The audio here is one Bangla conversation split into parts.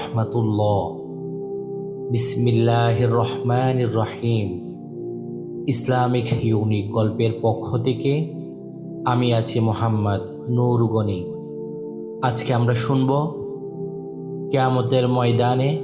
রহমাতুল্লাহ। বিসমিল্লাহ রহমান রহিম ইসলামিক ইউনিক গল্পের পক্ষ থেকে আমি আছি মোহাম্মদ নূর গনি। আজকে আমরা শুনব, কেয়ামতের ময়দানে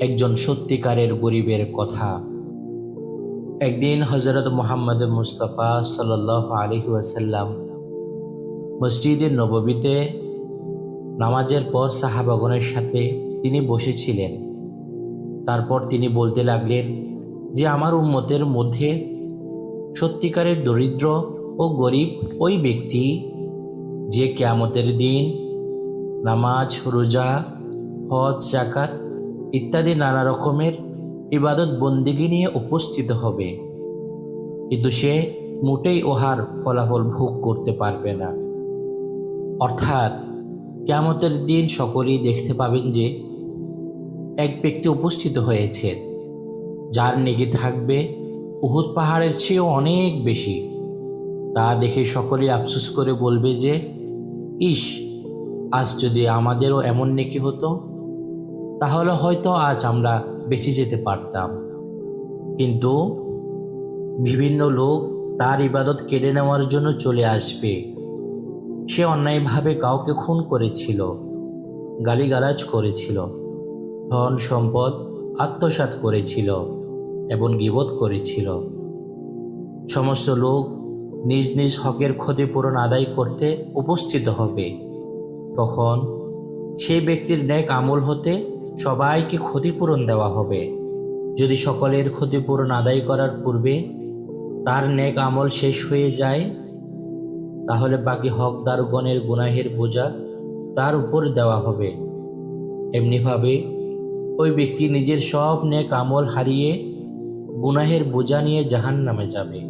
একজন সত্যিকারের গরিবের কথা। একদিন হজরত মোহাম্মদ মুস্তফা সাল আলী ওয়াসাল্লাম মসজিদের নববীতে নামাজের পর সাহাবাগনের সাথে তিনি বসেছিলেন। তারপর তিনি বলতে লাগলেন যে আমার উম্মতের মধ্যে সত্যিকারের দরিদ্র ও গরিব ওই ব্যক্তি যে কেয়ামতের দিন নামাজ, রোজা, হজ জাকাত ইত্যাদি নানা রকমের ইবাদত বন্দিগি নিয়ে উপস্থিত হবে। কিন্তু সে মোটেই ওহার ফলাফল ভোগ করতে পারবে না। অর্থাৎ কেয়ামতের দিন সকলেই দেখতে পাবেন যে এক ব্যক্তি উপস্থিত হয়েছে। যার নেগে থাকবে উহুদ পাহাড়ের চেয়েও অনেক বেশি। তা দেখে সকলেই আফসোস করে বলবে যে ইস আজ যদি আমাদেরও এমন নেকি হতো, তাহলে হয়তো আজ আমরা বেঁচে যেতে পারতাম। কিন্তু বিভিন্ন লোক তার ইবাদত কেড়ে নেওয়ার জন্য চলে আসবে। সে অন্যায়ভাবে কাউকে খুন করেছিল, গালিগালাজ করেছিল। ধন সম্পদ আত্মসাৎ করেছিল এবং গিবোধ করেছিল। সমস্ত লোক নিজ নিজ হকের ক্ষতিপূরণ আদায় করতে উপস্থিত হবে। তখন সেই ব্যক্তির ন্যাক আমল হতে সবাইকে ক্ষতিপূরণ দেওয়া হবে। যদি সকলের ক্ষতিপূরণ আদায় করার পূর্বে তার ন্যাক আমল শেষ হয়ে যায়, তাহলে বাকি হকদারগণের গুনাহের বোঝা তার উপর দেওয়া হবে। এমনিভাবে ওই ব্যক্তি নিজের সব নেক আমল হারিয়ে গুনাহের বোঝা নিয়ে জাহান নামে যাবে।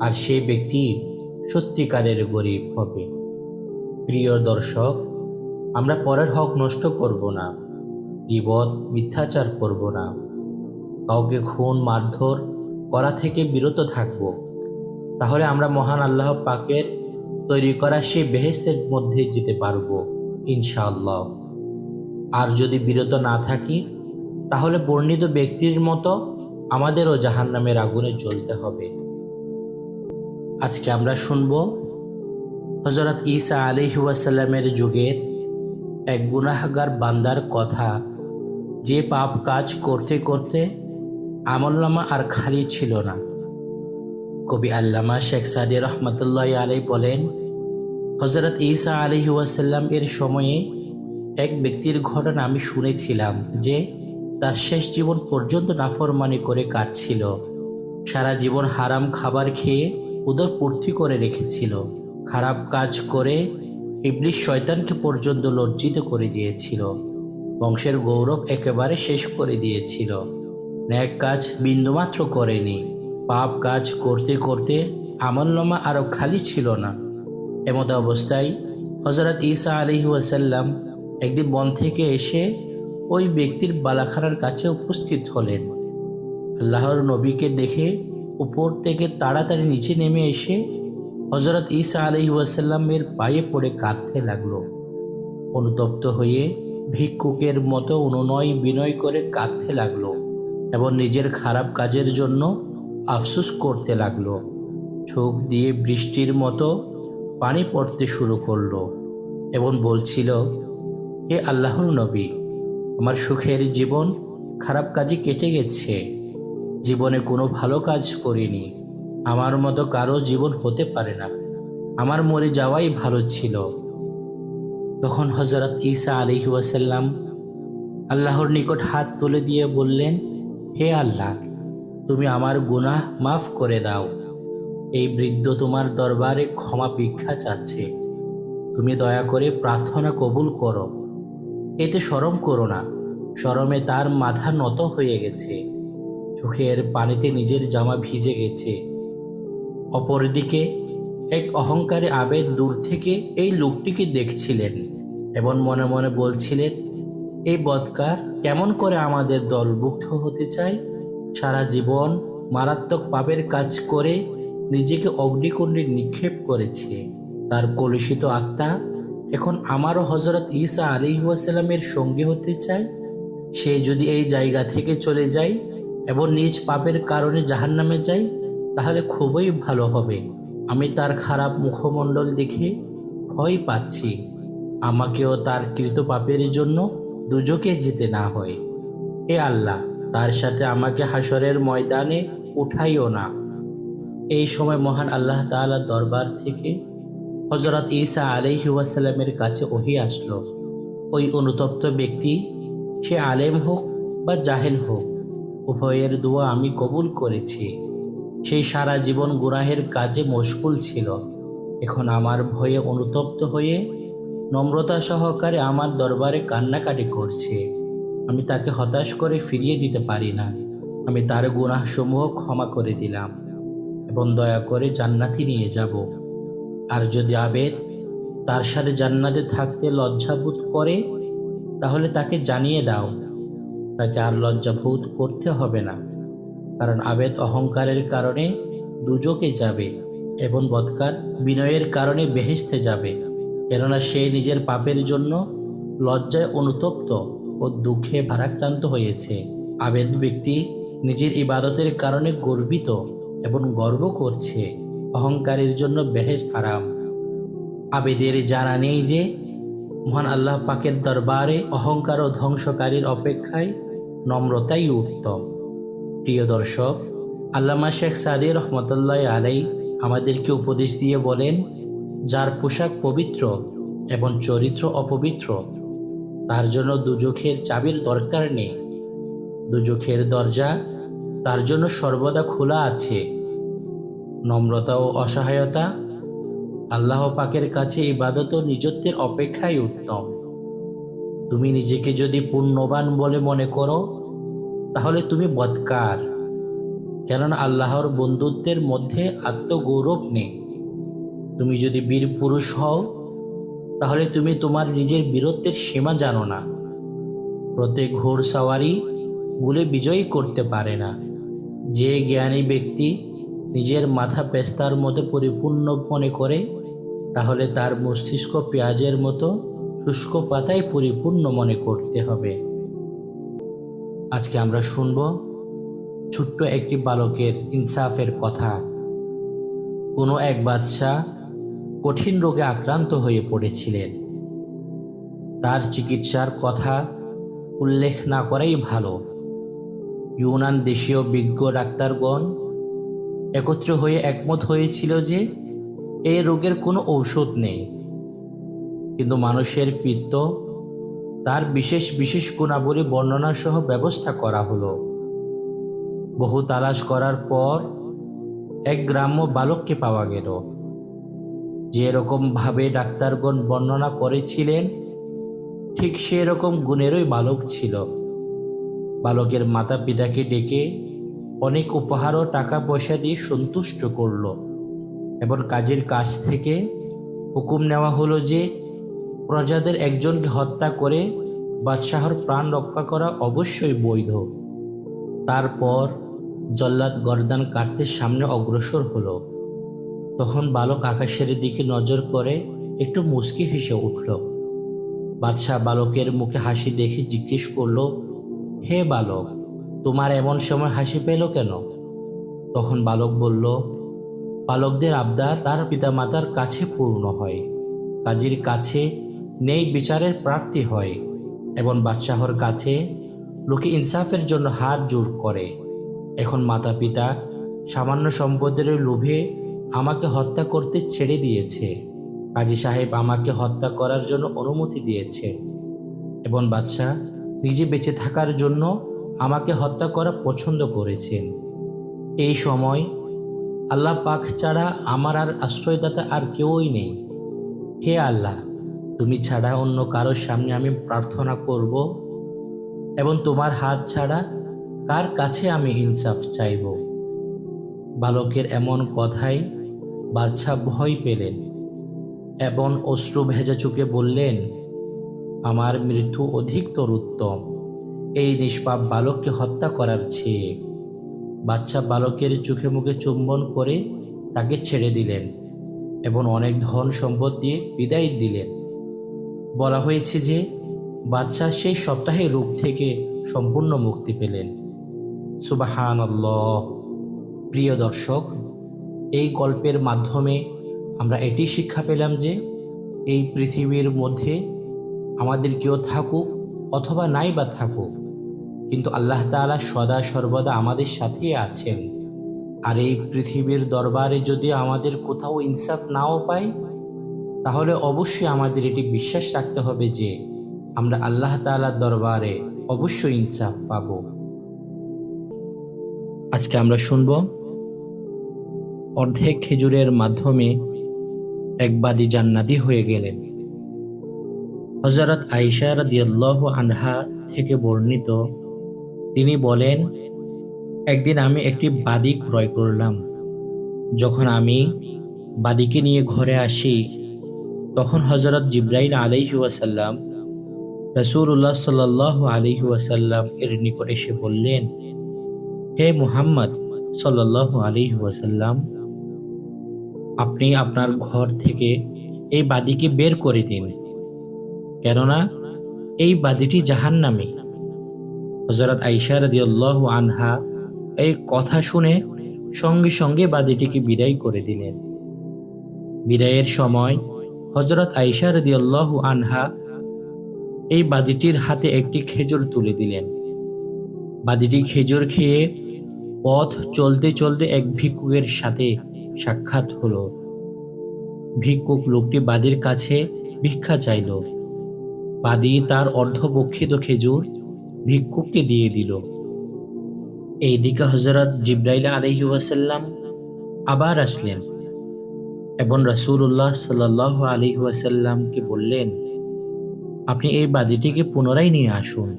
আর সে ব্যক্তি সত্যিকারের গরিব হবে। প্রিয় দর্শক, আমরা পরের হক নষ্ট করব না বিপদ মিথ্যাচার করব না। কাউকে খুন, মারধর করা থেকে বিরত থাকব। তাহলে আমরা মহান আল্লাহ পাকের তৈরি করা সে বেহেসের মধ্যে যেতে পারব, ইনশাআল্লাহ। আর যদি বিরত না থাকি, তাহলে বর্ণিত ব্যক্তির মতো আমাদেরও জাহান নামের আগুনে জ্বলতে হবে। আজকে আমরা শুনব হজরত ঈসা আলি ওয়াসাল্লামের যুগের এক গুনাহগার বান্দার কথা। যে পাপ কাজ করতে করতে আমল্লামা আর খালি ছিল না। কবি আল্লামা শেখ সাদি রহমতুল্লাহ আলাই বলেন হজরত ঈসা আলি ওয়াসাল্লাম এর সময়ে এক ব্যক্তির ঘটনা আমি শুনেছিলাম যে তার শেষ জীবন পর্যন্ত নাফরমানি করে কাটছিল। সারা জীবন হারাম খাবার খেয়ে উদর পূর্তি করে রেখেছিল। খারাপ কাজ করে ইবলিশ শয়তানকে পর্যন্ত লজ্জিত করে দিয়েছিল। বংশের গৌরব একেবারে শেষ করে দিয়েছিল। ন্যাক কাজ বিন্দুমাত্র করেনি। পাপ কাজ করতে করতে আমলনামা আরও খালি ছিল না। এমত অবস্থায় হজরত ঈসা আলহি একদিন বন থেকে এসে ওই ব্যক্তির বালাখানার কাছে উপস্থিত হলেন। আল্লাহর নবীকে দেখে উপর থেকে তাড়াতাড়ি নিচে নেমে এসে হজরত ঈসা আলহি ওয়াসাল্লামের পায়ে পড়ে কাঁদতে লাগল। অনুতপ্ত হয়ে ভিক্ষুকের মতো অনুনয় বিনয় করে কাঁদতে লাগল এবং নিজের খারাপ কাজের জন্য আফসোস করতে লাগল। চোখ দিয়ে বৃষ্টির মতো পানি পড়তে শুরু করল এবং বলছিল হে আল্লাহর নবী, আমার সুখের জীবন খারাপ কাজে কেটে গেছে। জীবনে কোনো ভালো কাজ করিনি। আমার মতো কারও জীবন হতে পারে না। আমার মরে যাওয়াই ভালো ছিল। তখন হজরত ঈসা আলী ওয়াসাল্লাম আল্লাহর নিকট হাত তুলে দিয়ে বললেন, হে আল্লাহ, তুমি আমার গুনাহ মাফ করে দাও। এই বৃদ্ধ তোমার দরবারে ক্ষমা ভিক্ষা চাচ্ছে। তুমি দয়া করে প্রার্থনা কবুল করো। এতে সরম করো না। সরমে তার মাথা নত হয়ে গেছে। চোখের পানিতে নিজের জামা ভিজে গেছে। অপরদিকে এক অহংকারে আবেগ দূর থেকে এই লোকটিকে দেখছিলেন। এবং মনে মনে বলছিলেন এই বদকার কেমন করে আমাদের দলভুক্ত হতে চায়? সারা জীবন মারাত্মক পাপের কাজ করে নিজেকে অগ্নিকুণ্ডে নিক্ষেপ করেছে। তার কলুষিত আত্মা এখন আমারও হজরত ঈসা আলিহাসাল্লামের সঙ্গী হতে চাই সে যদি এই জায়গা থেকে চলে যায় এবং নিজ পাপের কারণে জাহান্নামে যায়, তাহলে খুবই ভালো হবে। আমি তার খারাপ মুখমণ্ডল দেখে ভয় পাচ্ছি। আমাকেও তার কৃত পাপের জন্য দুজকে যেতে না হয়। হে আল্লাহ, তার সাথে আমাকে হাসরের ময়দানে উঠাইও না। এই সময় মহান আল্লাহ তাআলার দরবার থেকে হজরত ঈসা আলাইহি ওয়াসাল্লামের কাছে ওহি আসলো। ওই অনুতপ্ত ব্যক্তি, সে আলেম হোক বা জাহেল হোক, উভয়ের দোয়া আমি কবুল করেছি। সেই সারা জীবন গুনাহের কাজে মশগুল ছিল। এখন আমার ভয়ে অনুতপ্ত হয়ে নম্রতা সহকারে আমার দরবারে কান্নাকাটি করছে। আমি তাকে হতাশ করে ফিরিয়ে দিতে পারি না। আমি তার গুনাহসমূহ ক্ষমা করে দিলাম এবং দয়া করে জান্নাতি নিয়ে যাব। আর যদি আবেদ তার সাথে জান্নাতে থাকতে লজ্জাবোধ করে, তাহলে তাকে জানিয়ে দাও। তাকে আর লজ্জাবোধ করতে হবে না। কারণ আবেদ অহংকারের কারণে দুজকে যাবে এবং বৎকার বিনয়ের কারণে বেহেস্তে যাবে। কেননা সে নিজের পাপের জন্য লজ্জায় অনুতপ্ত ও দুঃখে ভারাক্রান্ত হয়েছে। আবেদ ব্যক্তি নিজের ইবাদতের কারণে গর্বিত এবং গর্ব করছে। অহংকারের জন্য বেহেস আরাম আবেদের জানা নেই যে, মহান আল্লাহ পাকের দরবারে অহংকার ও ধ্বংসকারীর অপেক্ষায় নম্রতাই উত্তম। প্রিয় দর্শক, আল্লামা শেখ সাদি রহমতুল্লাহ আলাই আমাদেরকে উপদেশ দিয়ে বলেন, যার পোশাক পবিত্র এবং চরিত্র অপবিত্র, তার জন্য দুজখের চাবির দরকার নেই। দুজখের দরজা তার জন্য সর্বদা খোলা আছে। নম্রতা ও অসহায়তা, আল্লাহ পাকের কাছে ইবাদত ও নিজত্বের অপেক্ষাই উত্তম। তুমি নিজেকে যদি পুণ্যবান বলে মনে করো, তাহলে তুমি বৎকার। কেননা আল্লাহর বন্ধুত্বের মধ্যে আত্মগৌরব নেই। তুমি যদি বীর পুরুষ হও, তাহলে তুমি তোমার নিজের বীরত্বের সীমা জানো না। প্রত্যেক ঘোর সাওয়ারি গুলে বিজয়ী করতে পারে না। যে জ্ঞানী ব্যক্তি নিজের মাথা পেস্তার মতো পরিপূর্ণ মনে করে, তাহলে তার মস্তিষ্ক পেঁয়াজের মতো শুষ্ক পাতায় পরিপূর্ণ মনে করতে হবে। আজকে আমরা শুনব ছোট্ট একটি বালকের ইনসাফের কথা। কোনো এক বাদশাহ কঠিন রোগে আক্রান্ত হয়ে পড়েছিলেন। তার চিকিৎসার কথা উল্লেখ না করাই ভালো। ইউনান দেশীয় বিজ্ঞ ডাক্তারগণ একত্র হয়ে একমত হয়েছিল যে এই রোগের কোনো ঔষধ নেই। কিন্তু মানুষের পিত্ত, তার বিশেষ বিশেষ গুণাবলী বর্ণনা সহ ব্যবস্থা করা হলো। বহু তালাশ করার পর এক গ্রাম্য বালককে পাওয়া গেল। যে রকম ভাবে ডাক্তারগণ বর্ণনা করেছিলেন, ঠিক সেরকম গুণেরই বালক ছিল। বালকের মাতা পিতাকে ডেকে অনেক উপহার ও টাকা পয়সা দিয়ে সন্তুষ্ট করল। এবং কাজের কাছ থেকে হুকুম নেওয়া হলো যে, প্রজাদের একজনকে হত্যা করে বাদশাহর প্রাণ রক্ষা করা অবশ্যই বৈধ। তারপর জল্লাদ গর্দান কাটতে সামনে অগ্রসর হলো। তখন বালক আকাশের দিকে নজর করে একটু মুচকি হেসে উঠল। বাদশাহ বালকের মুখে হাসি দেখে জিজ্ঞেস করল, হে বালক তোমার এমন সময় হাসি পেল কেন? তখন বালক বলল, বালকদের আবদার তার পিতামাতার কাছে পূর্ণ হয়। কাজীর কাছে নেই বিচারের প্রাপ্তি হয় এবং বাদশাহর কাছে লোকে ইনসাফের জন্য হাত জোর করে। এখন মাতা পিতা সামান্য সম্পদের লোভে আমাকে হত্যা করতে ছেড়ে দিয়েছে। কাজী সাহেব আমাকে হত্যা করার জন্য অনুমতি দিয়েছে এবং বাদশাহ নিজে বেঁচে থাকার জন্য আমাকে হত্যা করা পছন্দ করেছেন। এই সময় আল্লাহ পাক ছাড়া আমার আর আশ্রয়দাতা আর কেউই নেই। হে আল্লাহ, তুমি ছাড়া অন্য কারোর সামনে আমি প্রার্থনা করব এবং তোমার হাত ছাড়া কার কাছে আমি ইনসাফ চাইব? বালকের এমন কথাই বাদশাহ ভয় পেলেন এবং অশ্রু ভেজা চোখে বললেন, আমার মৃত্যু অধিকতর উত্তম। এই নিষ্পাপ বালককে হত্যা করার চেয়ে বাচ্চা বালকের চোখে মুখে চুম্বন করে তাকে ছেড়ে দিলেন এবং অনেক ধন সম্পদ দিয়ে বিদায় দিলেন। বলা হয়েছে যে বাচ্চা সেই সপ্তাহে রোগ থেকে সম্পূর্ণ মুক্তি পেলেন। সুবাহান প্রিয় দর্শক, এই গল্পের মাধ্যমে আমরা এটি শিক্ষা পেলাম যে এই পৃথিবীর মধ্যে আমাদের কেউ থাকুক অথবা নাই বা থাকুক। কিন্তু আল্লাহ তাআলা সদা সর্বদা আমাদের সাথেই আছেন। আর এই পৃথিবীর দরবারে যদি আমাদের কোথাও ইনসাফ নাও পাই, তাহলে অবশ্যই আমাদের এটি বিশ্বাস রাখতে হবে যে আমরা আল্লাহ তাআলার দরবারে অবশ্যই ইনসাফ পাব। আজকে আমরা শুনব অর্ধেক খেজুরের মাধ্যমে একবাদী জান্নাতি হয়ে গেলেন। হজরত আইসা রাদিয়াল্লাহু আনহা থেকে বর্ণিত, তিনি বলেন, একদিন আমি একটি বাদি ক্রয় করলাম। যখন আমি বাদিকে নিয়ে ঘরে আসি, তখন হজরত জিব্রাইল আলাইহি ওয়াসাল্লাম রসুল্লাহ সাল্লাহ আলাইহি ওয়াসাল্লাম এর নিকট এসে বললেন, হে মুহাম্মদ সাল্লাহ আলাইহি ওয়াসাল্লাম, আপনি আপনার ঘর থেকে এই বাদিকে বের করে দিন। কেননা এই বাদিটি জাহান্নামী। হজরত আইসা রাদিয়াল্লাহ আনহা এই কথা শুনে সঙ্গে সঙ্গে বাদিটিকে বিদায় করে দিলেন। বিদায়ের সময় হজরত আইসা রাদিয়াল্লাহ আনহা এই বাদিটির হাতে একটি খেজুর তুলে দিলেন। বাদিটি খেজুর খেয়ে পথ চলতে চলতে এক ভিক্ষুকের সাথে সাক্ষাৎ হলো। ভিক্ষুক লোকটি বাদির কাছে ভিক্ষা চাইল। বাদি তার অর্ধপক্ষিত খেজুর ভিক্ষুককে দিয়ে দিল। এইদিকে হজরত জিব্রাইল আলহি ওয়াসাল্লাম আবার আসলেন এবং রাসূলুল্লাহ সাল্লাহ আলহি ওয়াসাল্লামকে বললেন, আপনি এই বাদিটিকে পুনরায় নিয়ে আসুন।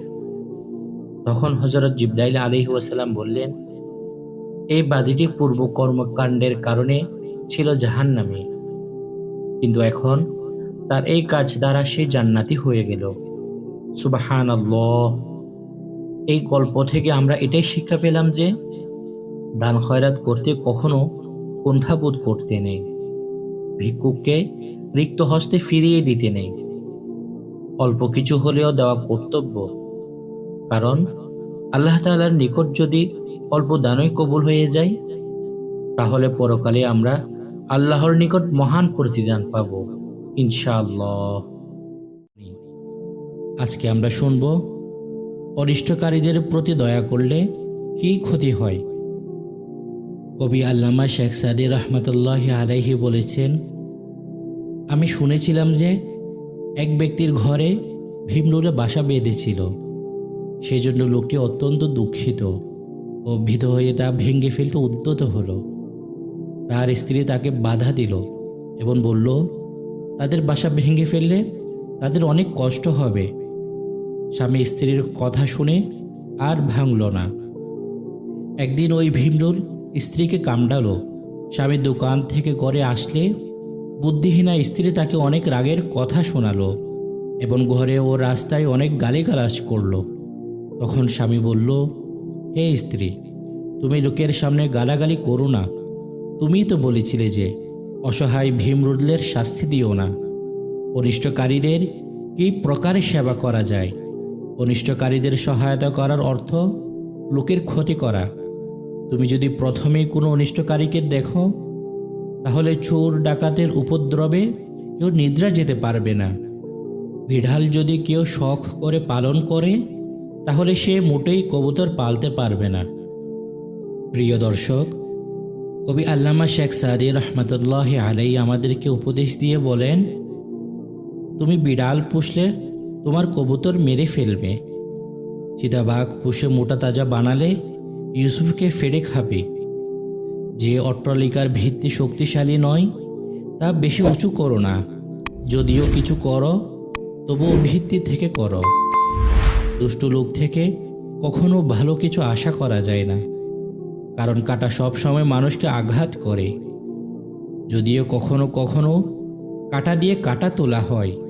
তখন হজরত জিব্রাইল আলহি ওয়াসাল্লাম বললেন, এই বাদিটি পূর্ব কর্মকাণ্ডের কারণে ছিল জাহান্নামী, কিন্তু এখন তার এই কাজ দ্বারা সে জান্নাতি হয়ে গেল। সুবাহান এই গল্প থেকে আমরা এটাই শিক্ষা পেলাম যে, দান খয়রাত করতে কখনো কুণ্ঠাবোধ করতে নেই। ভিক্ষুককে রিক্ত হস্তে ফিরিয়ে দিতে নেই। অল্প কিছু হলেও দেওয়া কর্তব্য। কারণ আল্লাহ তাআলার নিকট যদি অল্প দানই কবুল হয়ে যায়, তাহলে পরকালে আমরা আল্লাহর নিকট মহান প্রতিদান পাব। ইনশাআল্লাহ। আজকে আমরা শুনব অনিষ্টকারীদের প্রতি দয়া করলে কি ক্ষতি হয়? কবি আল্লামা শেখ সাদি রহমতুল্লাহ আলাইহি বলেছেন, আমি শুনেছিলাম যে এক ব্যক্তির ঘরে ভীমরুলে বাসা বেঁধেছিল। সেজন্য লোকটি অত্যন্ত দুঃখিত ও ভীত হয়ে তা ভেঙে ফেলতে উদ্যত হলো। তার স্ত্রী তাকে বাধা দিল এবং বলল তাদের বাসা ভেঙে ফেললে তাদের অনেক কষ্ট হবে। স্বামী স্ত্রীর কথা শুনে আর ভাঙল না। একদিন ওই ভীমরুল স্ত্রীকে কামড়ালো। স্বামী দোকান থেকে ঘরে আসলে বুদ্ধিহীনা স্ত্রী তাকে অনেক রাগের কথা শোনালো এবং ঘরে ও রাস্তায় অনেক গালিগালাজ করল। তখন স্বামী বলল, হে স্ত্রী, তুমি লোকের সামনে গালাগালি করো না। তুমিই তো বলেছিলে যে অসহায় ভীমরুদলের শাস্তি দিও না। অনিষ্টকারীদের কী প্রকারে সেবা করা যায়? অনিষ্টকারীদের সহায়তা করার অর্থ লোকের ক্ষতি করা। তুমি যদি প্রথমে কোনো অনিষ্টকারীকে দেখো, তাহলে চোর, ডাকাতের উপদ্রবে কেউ নিদ্রা যেতে পারবে না। বিড়াল যদি কেউ শখ করে পালন করে, তাহলে সে মোটেই কবুতর পালতে পারবে না। প্রিয় দর্শক কবি আল্লামা শেখ সাদি রহমতুল্লাহ আলাই আমাদেরকে উপদেশ দিয়ে বলেন, তুমি বিড়াল পুষলে তোমার কবুতর মেরে ফেলবে। চিতাবাঘ পুষে মোটা তাজা বানালে ইউসুফকে ফেড়ে খাবে। যে অট্টালিকার ভিত্তি শক্তিশালী নয়, তা বেশি উঁচু করো না। যদিও কিছু করো, তবুও ভিত্তি থেকে করো। দুষ্টু লোক থেকে কখনো ভালো কিছু আশা করা যায় না। কারণ কাটা সবসময় মানুষকে আঘাত করে। যদিও কখনো কখনো কাটা দিয়ে কাটা তোলা হয়।